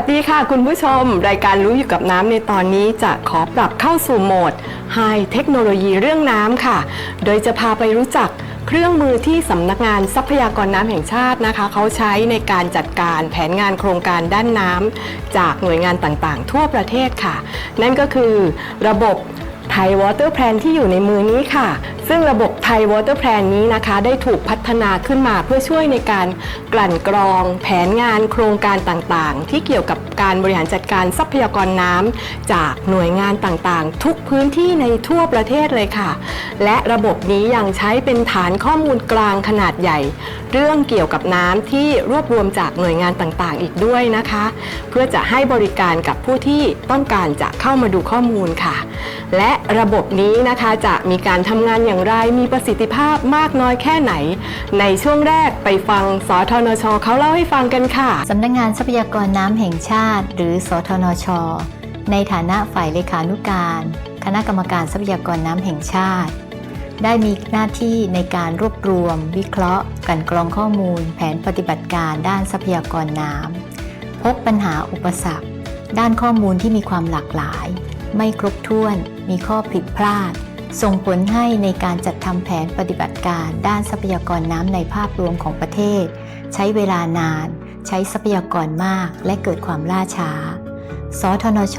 วัสดีค่ะคุณผู้ชม รายการรู้อยู่กับน้ำในตอนนี้จะขอปรับเข้าสู่โหมดไฮเทคโนโลยีเรื่องน้ำค่ะ โดยจะพาไปรู้จักเครื่องมือที่สำนักงานทรัพยากรน้ำแห่งชาตินะคะ เขาใช้ในการจัดการแผนงานโครงการด้านน้ำจากหน่วยงานต่างๆ ทั่วประเทศค่ะ นั่นก็คือระบบ ไทยวอเตอร์แพลนที่อยู่ในมือนี้ค่ะ ซึ่งระบบไทยวอเตอร์แพลนนี้นะคะ ได้ถูกพัฒนาขึ้นมาเพื่อช่วยในการกลั่นกรอง แผนงานโครงการต่างๆ ที่เกี่ยวกับ การบริหารจัดการทรัพยากรน้ำจากหน่วยงานต่างๆ ทุกพื้นที่ในทั่วประเทศเลยค่ะ และระบบนี้ยังใช้เป็นฐานข้อมูลกลางขนาดใหญ่ เรื่องเกี่ยวกับน้ำที่รวบรวมจากหน่วยงานต่างๆ อีกด้วยนะคะ เพื่อจะให้บริการกับผู้ที่ต้องการจะเข้ามาดูข้อมูลค่ะ และระบบนี้นะคะจะมีการทำงานอย่างไรมีประสิทธิภาพมากน้อยแค่ไหน ในช่วงแรกไปฟังสทนชเขาเล่าให้ฟังกันค่ะสำนักงงานทรัพยากรน้ำแห่งชาติหรือสทนช ในฐานะฝ่ายเลขานุการ คณะกรรมการทรัพยากรน้ำแห่งชาติ ได้มีหน้าที่ในการรวบรวม วิเคราะห์กันกรองข้อมูล แผนปฏิบัติการด้านทรัพยากรน้ำพบปัญหาอุปสรรค ด้านข้อมูลที่มีความหลากหลาย ไม่ครบถ้วน มีข้อผิดพลาด ส่งผลให้ในการจัดทำแผนปฏิบัติการ ด้านทรัพยากรน้ำในภาพรวมของประเทศ ใช้เวลานาน ใช้ทรัพยากรมากและเกิดความล่าช้า สทนช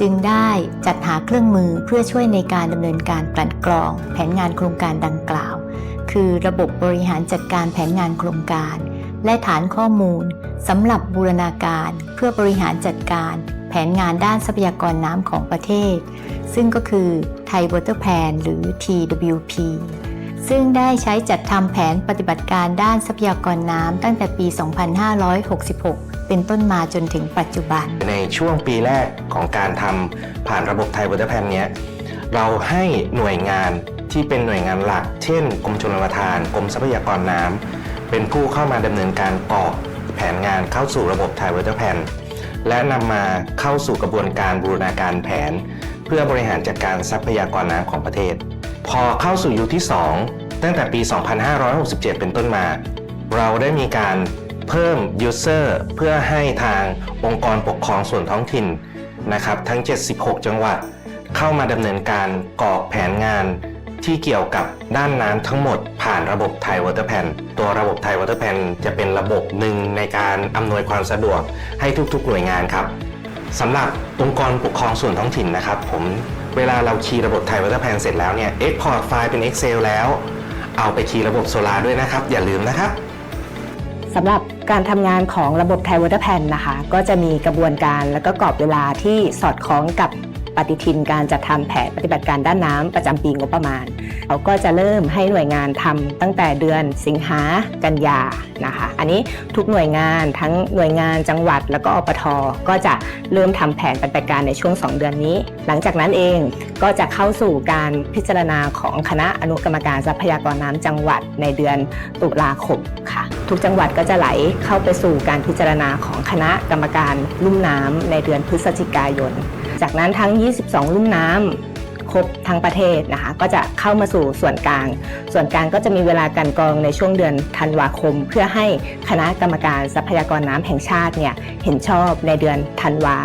จึงได้จัดหาเครื่องมือเพื่อช่วยในการดำเนินการกลั่นกรอง แผนงานโครงการดังกล่าว คือระบบบริหารจัดการแผนงานโครงการ และฐานข้อมูลสำหรับบูรณาการ เพื่อบริหารจัดการ แผนงานด้านทรัพยากรน้ำของประเทศ ซึ่งก็คือ Thai Water Plan หรือ TWP ซึ่งได้ใช้จัดทำแผนปฏิบัติการด้านทรัพยากรน้ำตั้งแต่ปี 2566 เป็นต้นมาจนถึงปัจจุบัน ในช่วงปีแรกของการทำผ่านระบบไทยวอเตอร์แพนนี้เราให้หน่วยงานที่เป็นหน่วยงานหลัก เช่น กรมชลประทาน กรมทรัพยากรน้ำเป็นผู้เข้ามาดำเนินการกรอกแผนงานเข้าสู่ระบบไทยวอเตอร์แพนและนำมาเข้าสู่กระบวนการบูรณาการแผน เพื่อบริหารจัดการทรัพยากรน้ำของประเทศ พอเข้าสู่ยุคที่ 2 ตั้งแต่ปี 2567 เป็นต้นมา เราได้มีการเพิ่ม User เพื่อให้ทางองค์กรปกครองส่วนท้องถิ่นนะครับทั้ง 76 จังหวัด เข้ามาดำเนินการกรอกแผนงานที่เกี่ยวกับด้านน้ำทั้งหมดผ่านระบบไทยวอเตอร์แพนตัวระบบไทยวอเตอร์แพนจะเป็นระบบหนึ่งในการอำนวยความสะดวกให้ทุกๆหน่วยงานครับสำหรับองค์กรปกครองส่วนท้องถิ่นนะครับ ผม เวลาเราคีย์ระบบไทยวอเตอร์แพนเสร็จแล้วเนี่ย Export ไฟล์เป็น Excel แล้ว เอาไปคีย์ระบบโซลาด้วยนะครับ อย่าลืมนะครับสำหรับการทำงานของระบบไทยวอเตอร์แพนนะคะ ก็จะมีกระบวนการและก็กรอบเวลาที่สอดคล้องกับ ปฏิทินการจัดทำแผนปฏิบัติการด้านน้ำประจำปีงบประมาณเขาก็จะเริ่มให้หน่วยงานทำตั้งแต่เดือนสิงหากันยานะคะ อันนี้ทุกหน่วยงานทั้งหน่วยงานจังหวัดแล้วก็อปทก็จะเริ่มทำแผนปฏิบัติการในช่วง 2 เดือนนี้ หลังจากนั้นเองก็จะเข้าสู่การพิจารณาของคณะอนุกรรมการทรัพยากรน้ำจังหวัดในเดือนตุลาคมค่ะ ทุกจังหวัดก็จะไหลเข้าไปสู่การพิจารณาของคณะกรรมการลุ่มน้ำในเดือนพฤศจิกายน จากนั้นทั้ง 22 ลุ่มน้ำครบทั้งประเทศนะคะ ก็จะเข้ามาสู่ส่วนกลาง ส่วนกลางก็จะมีเวลาการกรองในช่วงเดือนธันวาคม เพื่อให้คณะกรรมการทรัพยากรน้ำแห่งชาติเนี่ยเห็นชอบในเดือนธันวา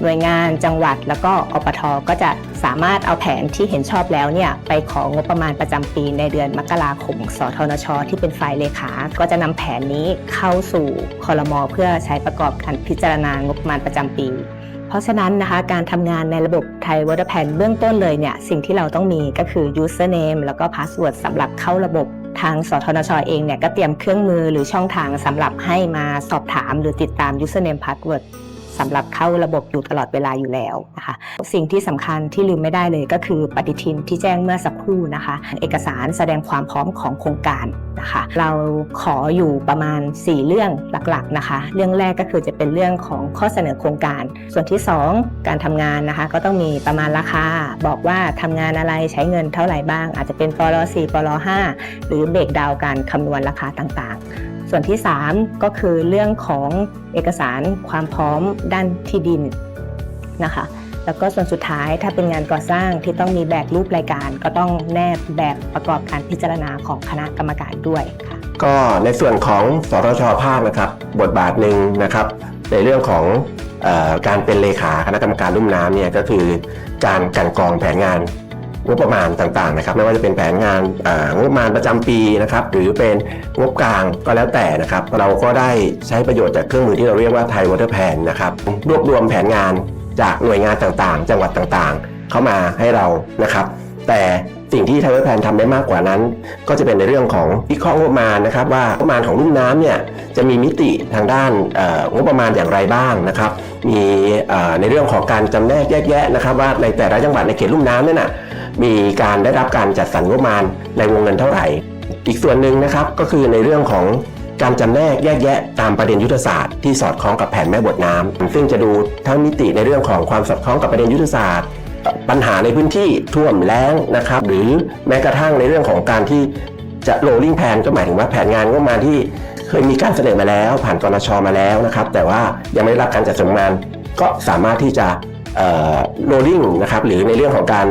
หน่วยงานจังหวัดแล้วก็อปทก็จะสามารถเอาแผนที่เห็นชอบแล้วเนี่ยไปของงบประมาณประจำปีในเดือนมกราคม สทนช ที่เป็นฝ่ายเลขา ก็จะนำแผนนี้เข้าสู่คอรมอเพื่อใช้ประกอบการพิจารณางบประมาณประจำปี เพราะฉะนั้นนะคะการทำงานในระบบไทยวอเตอร์แพนเบื้องต้นเลยเนี่ยสิ่งที่เราต้องมีก็คือ username แล้วก็ password สำหรับเข้าระบบทางสทนชอเองเนี่ยก็เตรียมเครื่องมือหรือช่องทางสำหรับให้มาสอบถามหรือติดตาม username password สำหรับเข้าระบบอยู่ตลอดเวลาอยู่แล้วนะคะ สิ่งที่สำคัญที่ลืมไม่ได้เลยก็คือปฏิทินที่แจ้งเมื่อสักครู่นะคะ เอกสารแสดงความพร้อมของโครงการนะคะ เราขออยู่ประมาณ 4 เรื่องหลักๆนะคะ เรื่องแรกก็คือจะเป็นเรื่องของข้อเสนอโครงการ ส่วนที่ 2 การทำงานนะคะ ก็ต้องมีประมาณราคา บอกว่าทำงานอะไรใช้เงินเท่าไหร่บ้าง อาจจะเป็นปล4ปล5หรือเบรกดาวการคำนวณราคาต่างๆ ส่วนที่ 3 ก็คือเรื่องของเอกสารความพร้อมด้านที่ดินนะคะแล้วก็ส่วนสุดท้ายถ้าเป็นงานก่อสร้างที่ต้องมีแบบรูปรายการ ก็ต้องแนบแบบประกอบการพิจารณาของคณะกรรมการด้วยค่ะก็ในส่วนของสทชภาคนะครับ บทบาทหนึ่งนะครับ ในเรื่องของอการเป็นเลขาคณะกรรมการรุ่มน้ำเนี่ยก็คือการกันกรองแผนงาน งบประมาณต่างๆนะครับไม่ว่าจะเป็นแผนงานงบประมาณประจำปีนะครับหรือเป็นงบกลางก็แล้วแต่นะครับเราก็ได้ใช้ประโยชน์จากเครื่องมือที่เราเรียกว่าไทยวอเตอร์แพนนะครับรวบรวมแผนงานจากหน่วยงานต่างๆ จังหวัดต่างๆ เข้ามาให้เรานะครับ แต่สิ่งที่ไทยวอเตอร์แพนทำได้มากกว่านั้น ก็จะเป็นในเรื่องของวิเคราะห์งบประมาณนะครับ ว่างบประมาณของรุ่มน้ำเนี่ยจะมีมิติทางด้านงบประมาณอย่างไรบ้างนะครับ มีในเรื่องของการจำแนกแยกแยะนะครับ ว่าในแต่ละจังหวัดในเขตลุ่มน้ำนั่นน่ะ มีการได้รับการจัดสรรงบประมาณในวงเงินเท่าไหร่ อีกส่วนหนึ่งนะครับก็คือในเรื่องของการจำแนกแยกแยะตามประเด็นยุทธศาสตร์ที่สอดคล้องกับแผนแม่บทน้ำซึ่งจะดูทั้งมิติในเรื่องของความสอดคล้องกับประเด็นยุทธศาสตร์ ปัญหาในพื้นที่ท่วมแล้งนะครับ หรือแม้กระทั่งในเรื่องของการที่จะ rolling plan ก็หมายถึงว่าแผนงานงบมาที่เคยมีการเสนอมาแล้ว ผ่านกรชมาแล้วนะครับ แต่ว่ายังไม่ได้รับการจัดสรรงบประมาณก็สามารถที่จะเอ่อ rolling นะครับหรือในเรื่องของการ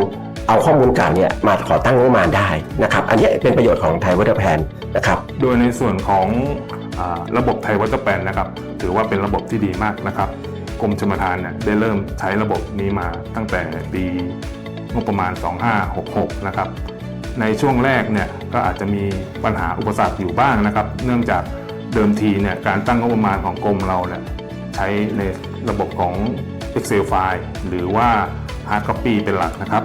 เอาข้อมูลเก่าเนี่ยมาขอตั้งงบประมาณได้นะครับ อันนี้เป็นประโยชน์ของไทยวัตแพนนะครับ โดยในส่วนของอาระบบไทยวัตเตอร์แปนนะครับถือว่าเป็นระบบที่ดีมากนะครับกรมชลประทานเนี่ยได้เริ่มใช้ระบบนี้มาตั้งแต่ปีงบประมาณ 2566 นะครับ ในช่วงแรกเนี่ยก็อาจจะมีปัญหาอุปสรรคอยู่บ้างนะครับ เนื่องจากเดิมทีเนี่ยการตั้งงบประมาณของกรมเราเนี่ยใช้ในระบบของ Excel ไฟล์หรือว่า Hard Copy เป็นหลักนะครับ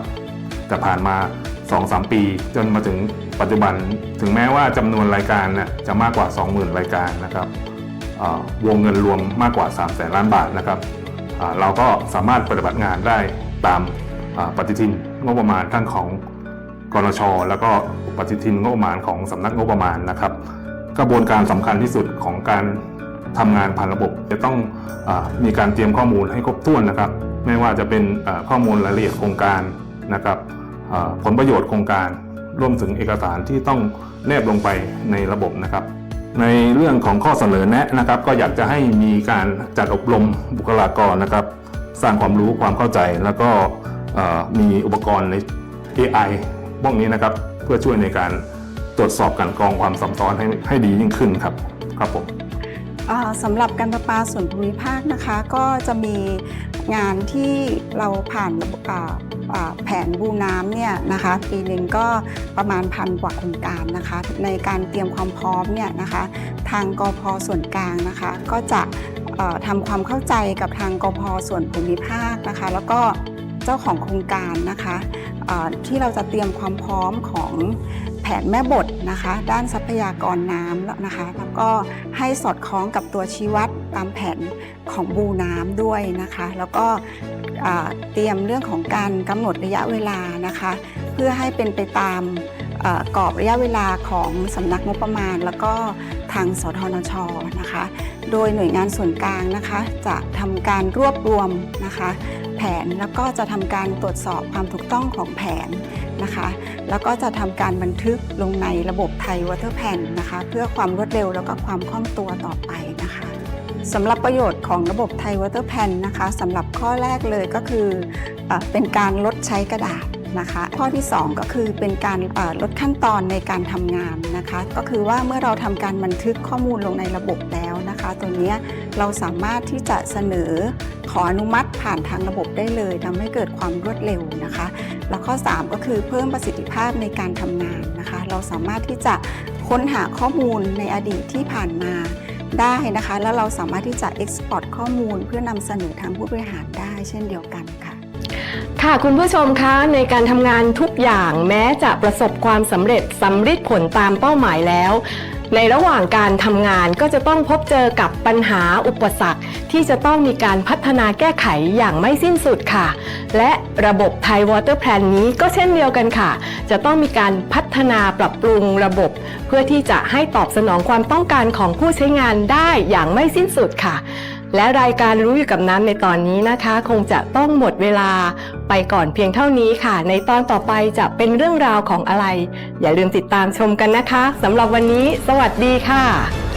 แต่ผ่านมา 2-3 ปี จนมาถึงปัจจุบันถึงแม้ว่าจำนวนรายการนะจะมากกว่า 20,000 รายการนะครับวงเงินรวมมากกว่า 3 0 0แสนล้านบาทนะครับเราก็สามารถปฏิบัติงานได้ตามปฏิทินงบประมาณทั้งของกรชแล้วก็ปฏิทินงบประมาณของสำนักงบประมาณนะครับ กระบวนการสำคัญที่สุดของการทำงานผ่านระบบ จะต้องอมีการเตรียมข้อมูลให้ครบถ้วนนะครับ ไม่ว่าจะเป็นข้อมูลรายละเอียดโครงการนะครับ ผลประโยชน์โครงการรวมถึงเอกสารที่ต้องแนบลงไปในระบบนะครับ ในเรื่องของข้อเสนอแนะนะครับ ก็อยากจะให้มีการจัดอบรมบุคลากรนะครับ สร้างความรู้ความเข้าใจแล้วก็มีอุปกรณ์ใน AI พวกนี้นะครับเพื่อช่วยในการตรวจสอบการกรองความซับซ้อนให้ให้ดียิ่งขึ้นครับครับผม สำหรับการประปาส่วนภูมิภาคนะคะก็จะมีงานที่เราผ่านแผนบูน้ำเนี่ยนะคะปีหนึ่งก็ประมาณพันกว่าโครงการนะคะ ในการเตรียมความพร้อมเนี่ยนะคะทางกพส่วนกลางนะคะ ก็จะทำความเข้าใจกับทางกพส่วนภูมิภาคนะคะ แล้วก็เจ้าของโครงการนะคะที่เราจะเตรียมความพร้อมของ นแม่บทนะคะ ด้านทรัพยากรน้ำแล้วนะคะ แล้วก็ให้สอดคล้องกับตัวชี้วัดตามแผนของบูน้ำด้วยนะคะ แล้วก็เตรียมเรื่องของการกำหนดระยะเวลานะคะ เพื่อให้เป็นไปตามกรอบระยะเวลาของสำนักงบประมาณ แล้วก็ทางสทนชนะคะ โดยหน่วยงานส่วนกลางนะคะ จะทำการรวบรวมนะคะ แผนแล้วก็จะทำการตรวจสอบความถูกต้องของแผน นะคะ แล้วก็จะทำการบันทึกลงในระบบไทยวอเตอร์แพนนะคะ เพื่อความรวดเร็วแล้วก็ความคล่องตัวต่อไปนะคะสำหรับประโยชน์ของระบบไทยวอเตอร์แพนนะคะสำหรับข้อแรกเลยก็คือเอเป็นการลดใช้กระดาษนะคะข้อที่ 2 ก็คือเป็นการลดขั้นตอนในการทำงานนะคะ ก็คือว่าเมื่อเราทำการบันทึกข้อมูลลงในระบบแล้วนะคะ ตัวนี้เราสามารถที่จะเสนอ ขออนุมัติผ่านทางระบบได้เลยทำให้เกิดความรวดเร็วนะคะ แล้วข้อ 3 ก็คือเพิ่มประสิทธิภาพในการทำงานนะคะ เราสามารถที่จะค้นหาข้อมูลในอดีตที่ผ่านมาได้นะคะ แล้วเราสามารถที่จะ export ข้อมูล เพื่อนำเสนอทางผู้บริหารได้เช่นเดียวกันค่ะค่ะคุณผู้ชมคะในการทำงานทุกอย่างแม้จะประสบความสำเร็จสำเร็จผลตามเป้าหมายแล้ว ในระหว่างการทำงานก็จะต้องพบเจอกับปัญหาอุปสรรค ที่จะต้องมีการพัฒนาแก้ไขอย่างไม่สิ้นสุดค่ะ และระบบไทยวอเตอร์แพลนนี้ก็เช่นเดียวกันค่ะ จะต้องมีการพัฒนาปรับปรุงระบบ เพื่อที่จะให้ตอบสนองความต้องการของผู้ใช้งานได้อย่างไม่สิ้นสุดค่ะ และรายการรู้อยู่กับน้ำในตอนนี้นะคะ คงจะต้องหมดเวลาไปก่อนเพียงเท่านี้ค่ะ ในตอนต่อไปจะเป็นเรื่องราวของอะไร อย่าลืมติดตามชมกันนะคะสำหรับวันนี้ สวัสดีค่ะ